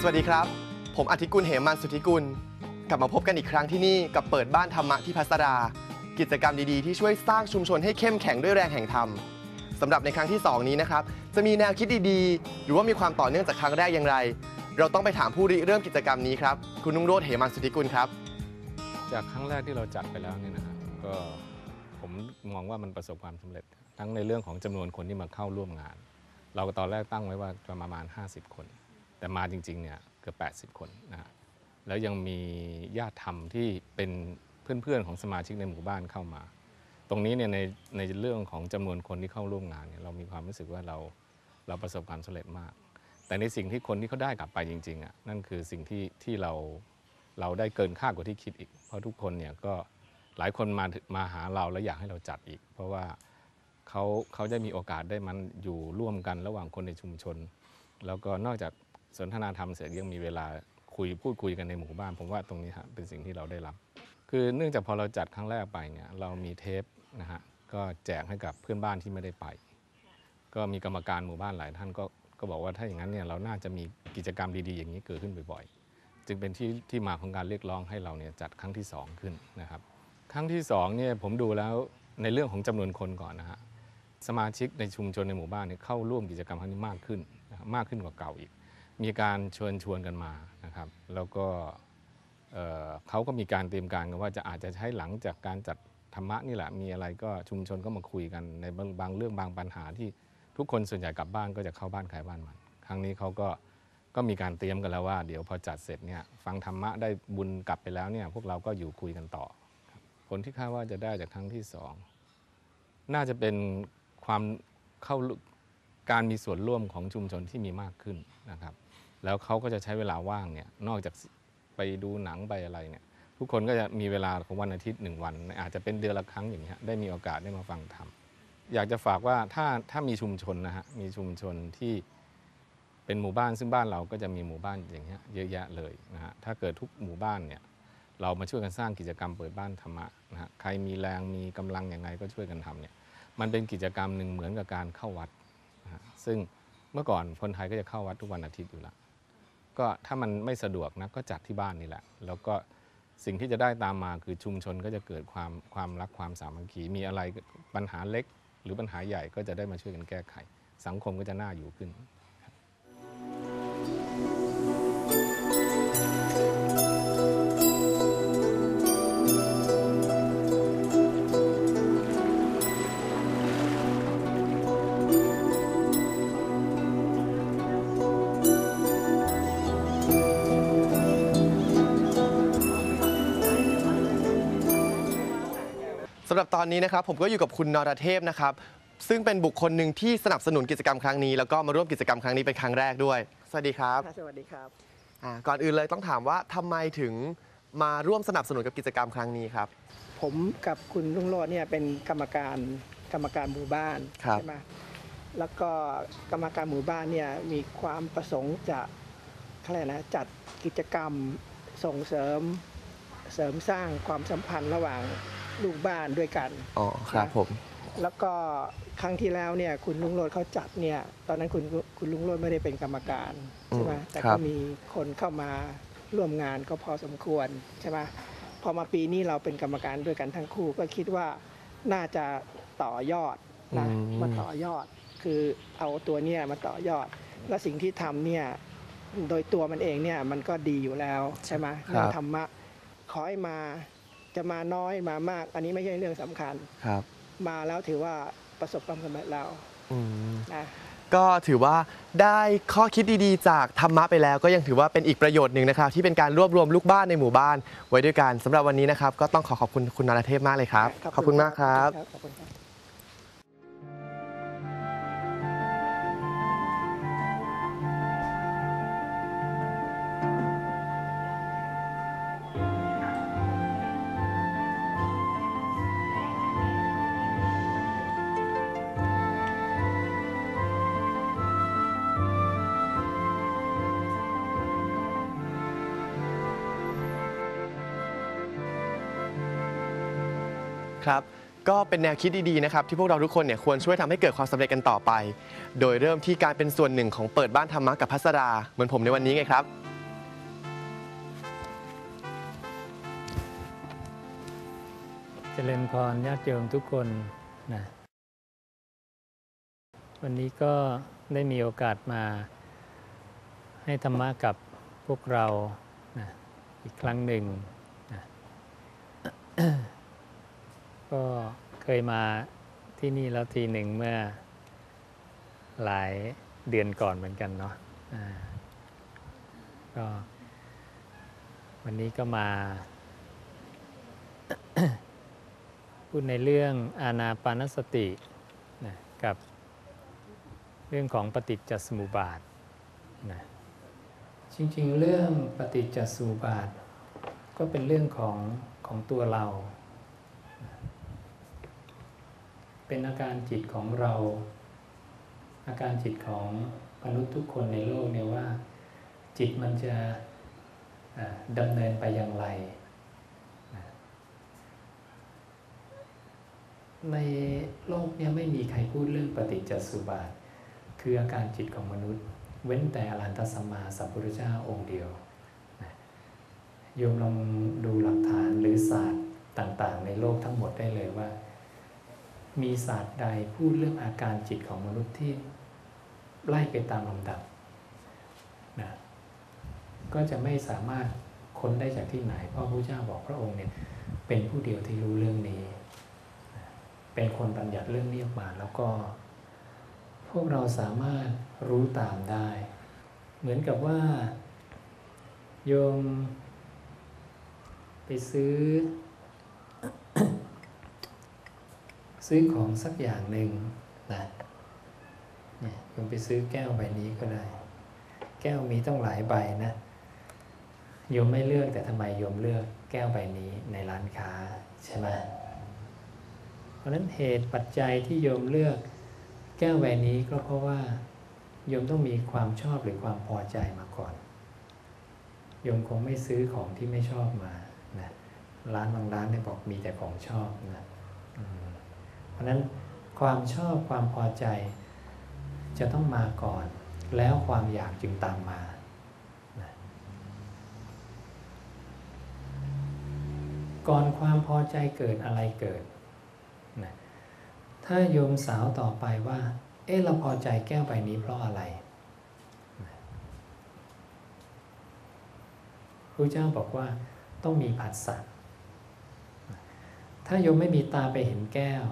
สวัสดีครับ ผมอธิกุลเหมันสุทธิกุล กลับมาพบกันอีกครั้งที่นี่กับเปิดบ้านธรรมะที่พัสรากิจกรรมดีๆที่ช่วยสร้างชุมชนให้เข้มแข็งด้วยแรงแห่งธรรมสำหรับในครั้งที่ 2 นี้นะครับ จะมีแนวคิดดีๆ หรือว่ามีความต่อเนื่องจากครั้งแรกอย่างไร เราต้องไปถามผู้ริเริ่มกิจกรรมนี้ครับ คุณนุ่งโรธเหมันสุทธิกุลครับ จากครั้งแรกที่เราจัดไปแล้วเนี่ยนะครับก็ผมมองว่ามันประสบความสำเร็จ ทั้งในเรื่องของจำนวนคนที่มาเข้าร่วมงาน เราก็ตอนแรกตั้งไว้ว่าจะประมาณ 50 คน แต่มาจริงๆเนี่ยเกือบ80 คนนะฮะแล้วยังมีญาติธรรมที่เป็นเพื่อนๆของสมาชิกในหมู่บ้านเข้ามา ตรงนี้เนี่ยในในเรื่องของจำนวนคนที่เข้าร่วมงานเนี่ยเรามีความรู้สึกว่าเราเราประสบความสำเร็จมาก แต่ในสิ่งที่คนที่เขาได้กลับไปจริงๆอะนั่นคือสิ่งที่ที่เราเราได้เกินคาดกว่าที่คิดอีก เพราะทุกคนเนี่ยก็หลายคนมามาหาเราแล้วอยากให้เราจัดอีก เพราะว่าเขาเขาได้มีโอกาสได้มันอยู่ร่วมกันระหว่างคนในชุมชน แล้วก็นอกจาก สนทนาธรรมเสร็จยังมีเวลาคุยพูดคุยกันในหมู่บ้าน ผมว่าตรงนี้ฮะเป็นสิ่งที่เราได้รับ คือเนื่องจากพอเราจัดครั้งแรกไปเนี่ยเรามีเทปนะฮะก็แจกให้กับเพื่อนบ้านที่ไม่ได้ไป ก็มีกรรมการหมู่บ้านหลายท่านก็ก็บอกว่าถ้าอย่างนั้นเนี่ยเราน่าจะมีกิจกรรมดีๆ อย่างนี้เกิดขึ้นบ่อยๆ จึงเป็นที่ที่มาของการเรียกร้องให้เราเนี่ยจัดครั้งที่ 2 ขึ้นนะครับ ครั้งที่2เนี่ยผมดูแล้วในเรื่องของจำนวนคนก่อนนะฮะสมาชิกในชุมชนในหมู่บ้านเนี่ยเข้าร่วมกิจกรรมครั้งนี้มากขึ้นมากขึ้นกว่าเก่าอีก มีการเชิญชวนกันมานะครับ แล้วก็เอ่อเขาก็มีการเตรียมการกันว่าจะอาจจะใช้หลังจากการจัดธรรมะนี่แหละมีอะไรก็ชุมชนก็มาคุยกันในบางบางเรื่องบางปัญหาที่ทุกคนส่วนใหญ่กลับบ้านก็จะเข้าบ้านใครบ้านมัน ครั้งนี้เขาก็ก็มีการเตรียมกันแล้วว่า เดี๋ยวพอจัดเสร็จเนี่ยฟังธรรมะได้บุญกลับไปแล้วเนี่ยพวกเราก็อยู่คุยกันต่อ ผลที่คาดว่าจะได้จากครั้งที่สองน่าจะเป็นความเข้าการมีส่วนร่วมของชุมชนที่มีมากขึ้นนะครับ แล้วเขาก็จะใช้เวลาว่างเนี่ยนอกจากไปดูหนังไปอะไรเนี่ยทุกคนก็จะมีเวลาของวันอาทิตย์หนึ่งวัน อาจจะเป็นเดือนละครั้งอย่างเงี้ยได้มีโอกาสได้มาฟังธรรมอยากจะฝากว่าถ้าถ้ามีชุมชนนะฮะมีชุมชนที่เป็นหมู่บ้านซึ่งบ้านเราก็จะมีหมู่บ้านอย่างเงี้ยเยอะแยะเลยนะฮะถ้าเกิดทุกหมู่บ้านเนี่ยเรามาช่วยกันสร้างกิจกรรมเปิดบ้านธรรมะนะฮะใครมีแรงมีกำลังอย่างไรก็ช่วยกันทำเนี่ยมันเป็นกิจกรรมหนึ่งเหมือนกับการเข้าวัดนะฮะซึ่งเมื่อก่อนคนไทยก็จะเข้าวัดทุกวันอาทิตย์อยู่แล้ว ก็ถ้ามันไม่สะดวกนะก็จัดที่บ้านนี่แหละ แล้วก็สิ่งที่จะได้ตามมาคือชุมชนก็จะเกิดความความรักความสามัคคีมีอะไรปัญหาเล็ก หรือปัญหาใหญ่ก็จะได้มาช่วยกันแก้ไข สังคมก็จะน่าอยู่ขึ้น รับตอนนี้นะครับผมก็อยู่กับคุณนรเทพนะครับ ซึ่งเป็นบุคคลหนึ่งที่สนับสนุนกิจกรรมครั้งนี้ แล้วก็มาร่วมกิจกรรมครั้งนี้เป็นครั้งแรกด้วย สวัสดีครับค่ะสวัสดีครับอ่าก่อนอื่นเลยต้องถามว่าทำไมถึงมาร่วมสนับสนุนกับกิจกรรมครั้งนี้ครับ ผมกับคุณลุงโรจน์เนี่ยเป็นกรรมการกรรมการหมู่บ้านครับ ใช่ไหมแล้วก็กรรมการหมู่บ้านเนี่ยมีความประสงค์จะอะไรนะจัดกิจกรรมส่งเสริมเสริมสร้างความสัมพันธ์ระหว่าง ลูกบ้านด้วยกัน อ๋อครับผม แล้วก็ครั้งที่แล้วเนี่ยคุณลุงโรดเขาจัดเนี่ย ตอนนั้นคุณคุณลุงโรดไม่ได้เป็นกรรมการใช่ไหมอืมแต่ครัก็บ มีคนเข้ามาร่วมงานก็พอสมควรใช่ไหมพอมาปีนี้เราเป็นกรรมการด้วยกันทั้งคู่ก็คิดว่าน่าจะต่อยอดนะมาต่อยอด คือเอาตัวเนี่ยมาต่อยอด และสิ่งที่ทำเนี่ยโดยตัวมันเองเนี่ยมันก็ดีอยู่แล้วใช่ไหมเรื่องธรรมะขอให้มา จะมาน้อยมามาก อันนี้ไม่ใช่เรื่องสำคัญครับ มาแล้วถือว่าประสบความสำเร็จแล้วอืมนะก็ถือว่าได้ข้อคิดดีๆ จากธรรมะไปแล้วก็ยังถือว่าเป็นอีกประโยชน์หนึ่งนะครับ ที่เป็นการรวบรวมลูกบ้านในหมู่บ้าน ไว้ด้วยกันสำหรับวันนี้นะครับ ก็ต้องขอขอบคุณคุณนรเทพมากเลยครับ ขอบคุณมากครับ ครับ ก็เป็นแนวคิดดีๆนะครับที่พวกเราทุกคนเนี่ยควรช่วยทำให้เกิดความสำเร็จกันต่อไป โดยเริ่มที่การเป็นส่วนหนึ่งของเปิดบ้านธรรมะกับพัสดาเหมือนผมในวันนี้ไงครับ เจริญพรญาติโยมทุกคนนะวันนี้ก็ได้มีโอกาสมาให้ธรรมะกับพวกเรานะอีกครั้งหนึ่งนะ ก็เคยมาที่นี่แล้วทีหนึ่งเมื่อหลายเดือนก่อนเหมือนกันเนาะก็ วันนี้ก็มา พูดในเรื่องอานาปานสตินะกับเรื่องของปฏิจจสมุปบาทนะจริงๆ เรื่องปฏิจจสมุปบาท ก็เป็นเรื่องของของตัวเรานะ เป็นอาการจิตของเรา อาการจิตของมนุษย์ทุกคนในโลกเนี่ยว่า จิตมันจะอ่าดำเนินไปอย่างไร ในโลกเนี่ยไม่มีใครพูดเรื่องปฏิจจสุบาท คืออาการจิตของมนุษย์ เว้นแต่อรหันตสัมมาสัมพุทธเจ้าองค์เดียวโยมลองดูหลักฐานหรือศาสตร์ต่างๆ ในโลกทั้งหมดได้เลยว่า มีศาสตร์ใดพูดเรื่องอาการจิตของมนุษย์ที่ไล่ไปตามลำดับนะก็จะไม่สามารถค้นได้จากที่ไหน เพราะพระเจ้าบอกพระองค์เนี่ยเป็นผู้เดียวที่รู้เรื่องนี้ เป็นคนบัญญัติเรื่องนี้ออกมาแล้วก็ พวกเราสามารถรู้ตามได้ เหมือนกับว่าโยมไปซื้อ ซื้อของสักอย่างหนึ่งนะเนี่ยโยมไปซื้อแก้วใบนี้ก็ได้ แก้วมีต้องหลายใบนะโยมไม่เลือกแต่ทำไมโยมเลือกแก้วใบนี้ในร้านค้าใช่ไหมเพราะนั้นเหตุปัจจัยที่โยมเลือกแก้วใบนี้ก็เพราะว่าโยมต้องมีความชอบหรือความพอใจมาก่อนโยมคงไม่ซื้อของที่ไม่ชอบมานะร้านบางร้านเนี่ยบอกมีแต่ของชอบนะ เพราะนั้นความชอบความพอใจจะต้องมาก่อน แล้วความอยากจึงตามมา ก่อนความพอใจเกิดอะไรเกิดนะถ้าโยมสาวต่อไปว่า เอ๊ะเราพอใจแก้วใบนี้เพราะอะไรนะพระเจ้าบอกว่าต้องมีผัสสะนะถ้าโยมไม่มีตาไปเห็นแก้ว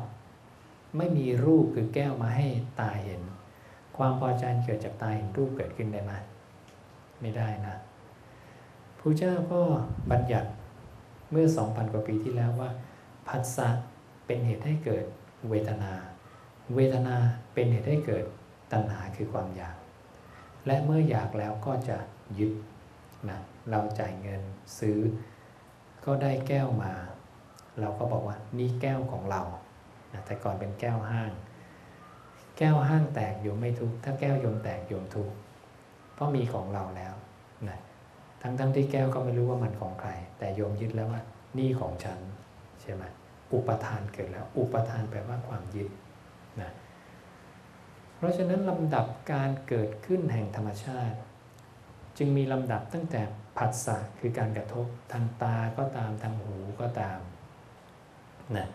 ไม่มีรูปคือแก้วมาให้ตาเห็น ความพอใจเกิดจากตาเห็นรูปเกิดขึ้นได้ไหมไม่ได้นะพระเจ้าก็บัญญัติเมื่อ 2,000 กว่าปีที่แล้วว่าผัสสะเป็นเหตุให้เกิดเวทนา เวทนาเป็นเหตุให้เกิดตัณหาคือความอยาก และเมื่ออยากแล้วก็จะยึดนะเราจ่ายเงินซื้อ ก็ได้แก้วมา เราก็บอกว่านี่แก้วของเรา แต่ก่อนเป็นแก้วห้าง แก้วห้างแตกโยมไม่ทุกข์ถ้าแก้วโยมแตกโยมทุกข์เพราะมีของเราแล้วนะทั้งทั้งที่แก้วก็ไม่รู้ว่ามันของใคร แต่โยมยึดแล้วว่า นี่ของฉันใช่ไหมอุปทานเกิดแล้ว อุปทานแปลว่าความยึดนะเพราะฉะนั้นลำดับการเกิดขึ้นแห่งธรรมชาติ จึงมีลำดับตั้งแต่ผัสสะคือการกระทบทางตาก็ตามทางหูก็ตามนะ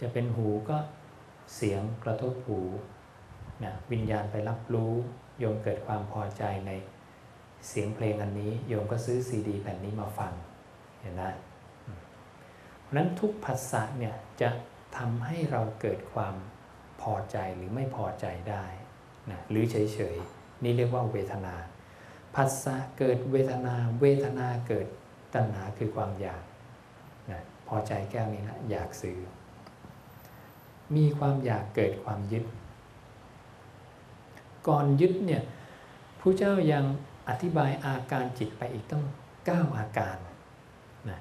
จะเป็นหูก็เสียงกระทบหูนะวิญญาณไปรับรู้โยมเกิดความพอใจในเสียงเพลงอันนี้โยมก็ซื้อซีดีแผ่นนี้มาฟังเห็นไหมเพราะฉะนั้นทุกภาษาเนี่ยจะทำให้เราเกิดความพอใจหรือไม่พอใจได้นะหรือเฉยๆ นี่เรียกว่าเวทนาภาษาเกิดเวทนา เวทนาเกิดตัณหาคือความอยากนะพอใจแก้วนี้นะอยากซื้อ มีความอยากเกิดความยึด ก่อนยึดเนี่ยผู้เจ้ายังอธิบายอาการจิตไปอีกต้อง 9 อาการนะ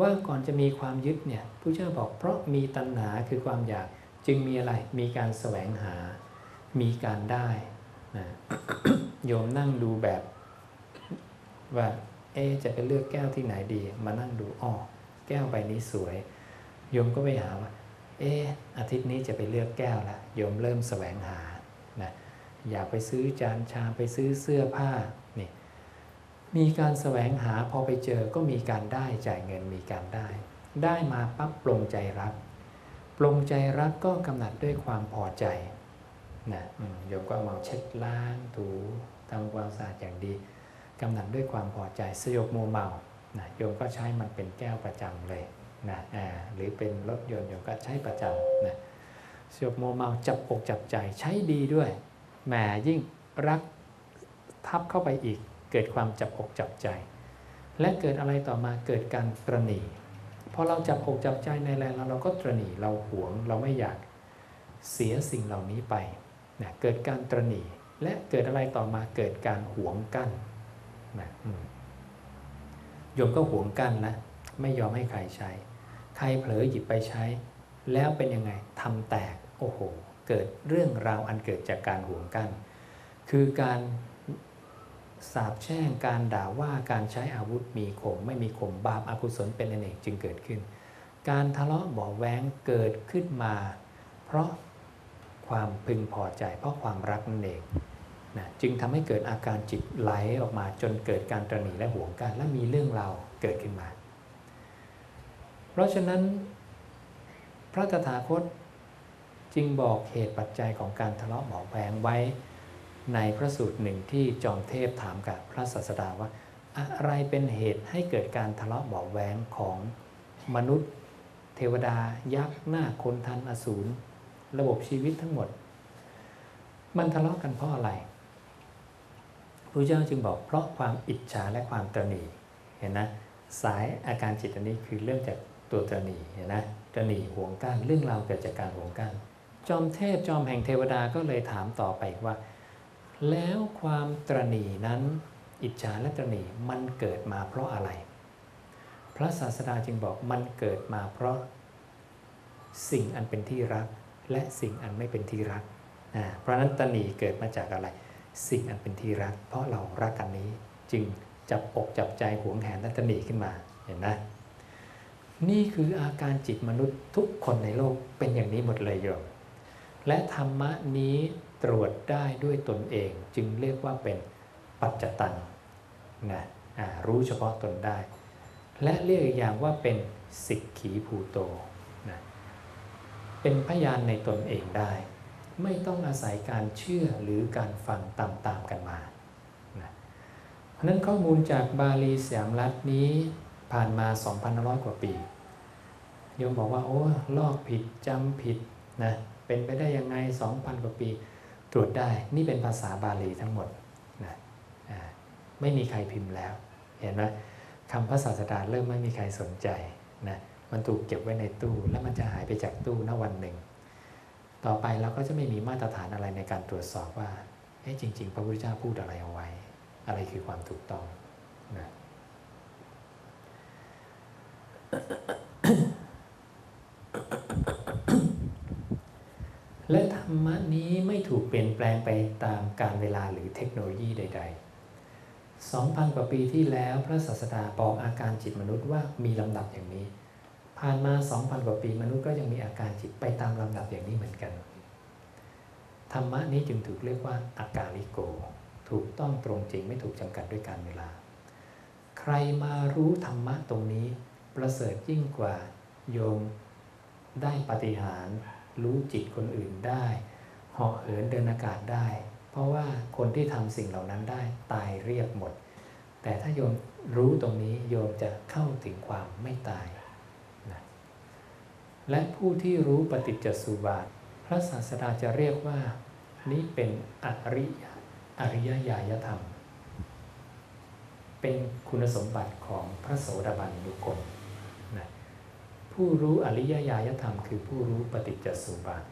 ว่าก่อนจะมีความยึดเนี่ยผู้เจ้าบอกเพราะมีตัณหาคือความอยากจึงมีอะไรมีการแสวงหา มีการได้นะโยมนั่งดูแบบว่าเอจะไปเลือกแก้วที่ไหนดี มานั่งดูอ๋อแก้วใบนี้สวย โยมก็ไปหาว่า เอออาทิตย์นี้จะไปเลือกแก้วละโยมเริ่มแสวงหานะอยากไปซื้อจานชามไปซื้อเสื้อผ้านี่มีการแสวงหาพอไปเจอก็มีการได้จ่ายเงินมีการได้ ได้มาปั๊บปรงใจรักปรงใจรักก็กำหนัดด้วยความพอใจนะโยมก็เอามาเช็ดล้างถูทำความสะอาดอย่างดีกำหนัดด้วยความพอใจสยบโมเมานะโยมก็ใช้มันเป็นแก้วประจำเลย นะอ่าหรือเป็นรถยนต์โยมก็ใช้ประจำนะสยบโมเมาจับอกจับใจใช้ดีด้วยแหมยิ่งรักทับเข้าไปอีกเกิดความจับอกจับใจ และเกิดอะไรต่อมาเกิดการตรณีพอเราจับอกจับใจในอะไรแล้วเราก็ตรณีเราหวงเราไม่อยากเสียสิ่งเหล่านี้ไปนะเกิดการตรณีและเกิดอะไรต่อมาเกิดการหวงกั้นนะโยมก็หวงกั้นนะไม่ยอมให้ใครใช้ ใครเผลอหยิบไปใช้ แล้วเป็นยังไงทำแตกโอ้โห เกิดเรื่องราวอันเกิดจากการห่วงกัน คือการสาบแช่งการด่าว่าการใช้อาวุธมีคมไม่มีคมบาปอากุศลเป็นอนเนกจึงเกิดขึ้น การทะเลาะเบาะแว้งเกิดขึ้นมา เพราะความพึงพอใจเพราะความรักนั่นเองนะจึงทำให้เกิดอาการจิตไหลออกมาจนเกิดการตรหนีและห่วงกันและมีเรื่องราวเกิดขึ้นมา เพราะฉะนั้น พระตถาคตจึงบอกเหตุปัจจัยของการทะเลาะเบาแวงไว้ในพระสูตรหนึ่งที่จอมเทพถามกับพระศาสดาว่า อะไรเป็นเหตุให้เกิดการทะเลาะเบาแวงของมนุษย์ เทวดา ยักษ์หน้าคนทันอสูรระบบชีวิตทั้งหมด มันทะเลาะกันเพราะอะไรพระเจ้าจึงบอกเพราะความอิจฉาและความตระหนี่เห็นนะสายอาการจิตอันนี้คือเริ่มจาก ตัวตระหนี่เห็นนะตระหนี่ห่วงก้านเรื่องราวเกิดจากการห่วงก้านจอมเทพจอมแห่งเทวดาก็เลยถามต่อไปว่า แล้วความตรณีนั้น อิจฉาและตรณีมันเกิดมาเพราะอะไร พระศาสดาจึงบอกมันเกิดมาเพราะ สิ่งอันเป็นที่รัก และสิ่งอันไม่เป็นที่รักนะเพราะฉะนั้นตรณีเกิดมาจากอะไร สิ่งอันเป็นที่รัก เพราะเรารักกันนี้จึงจับอกจับใจหวงแหนและตรณีขึ้นมาเห็นไหม นี่คืออาการจิตมนุษย์ทุกคนในโลกเป็นอย่างนี้หมดเลยโยมและธรรมะนี้ตรวจได้ด้วยตนเอง จึงเรียกว่าเป็นปัจจตังนะรู้เฉพาะตนได้ และเรียกอีกอย่างว่าเป็นสิกขีภูโตนะเป็นพยานในตนเองได้ ไม่ต้องอาศัยการเชื่อหรือการฟังตามๆกันมานะนั้นข้อมูลจากบาลีสยามรัฐนี้ผ่านมา 2,500 กว่าปี โยมบอกว่าโอ้ลอกผิดจำผิดนะเป็นไปได้ยังไง 2,000 กว่าปี ตรวจได้นี่เป็นภาษาบาลีทั้งหมดนะไม่มีใครพิมพ์แล้ว เห็นไหมคำพระศาสดาเริ่มไม่มีใครสนใจนะมันถูกเก็บไว้ในตู้ แล้วมันจะหายไปจากตู้ณวันหนึ่ง ต่อไปเราก็จะไม่มีมาตรฐานอะไรในการตรวจสอบว่าเอ๊ะจริง ๆ พระพุทธเจ้าพูดอะไรเอาไว้ อะไรคือความถูกต้องนะและ ถูกเปลี่ยนแปลงไปตามการเวลาหรือเทคโนโลยีใด ๆ 2,000 กว่าปีที่แล้วพระศาสดาบอกอาการจิตมนุษย์ว่ามีลำดับอย่างนี้ ผ่านมา 2,000 กว่าปีมนุษย์ก็ยังมีอาการจิตไปตามลำดับอย่างนี้เหมือนกัน ธรรมะนี้จึงถูกเรียกว่าอาการลิโก ถูกต้องตรงจริงไม่ถูกจำกัดด้วยการเวลา ใครมารู้ธรรมะตรงนี้ ประเสริฐยิ่งกว่าโยมได้ปฏิหารรู้จิตคนอื่นได้าะเหินเดินอากาศได้ เพราะว่าคนที่ทำสิ่งเหล่านั้นได้ตายเรียบหมด แต่ถ้าโยมรู้ตรงนี้โยมจะเข้าถึงความไม่ตายนะและผู้ที่รู้ปฏิจจสุบาท พระศาสดาจะเรียกว่า นี้เป็นอริยอริยญาณธรรม เป็นคุณสมบัติของพระโสดาบันบุคคลนะผู้รู้อริยญาณธรรม คือผู้รู้ปฏิจจสุบาท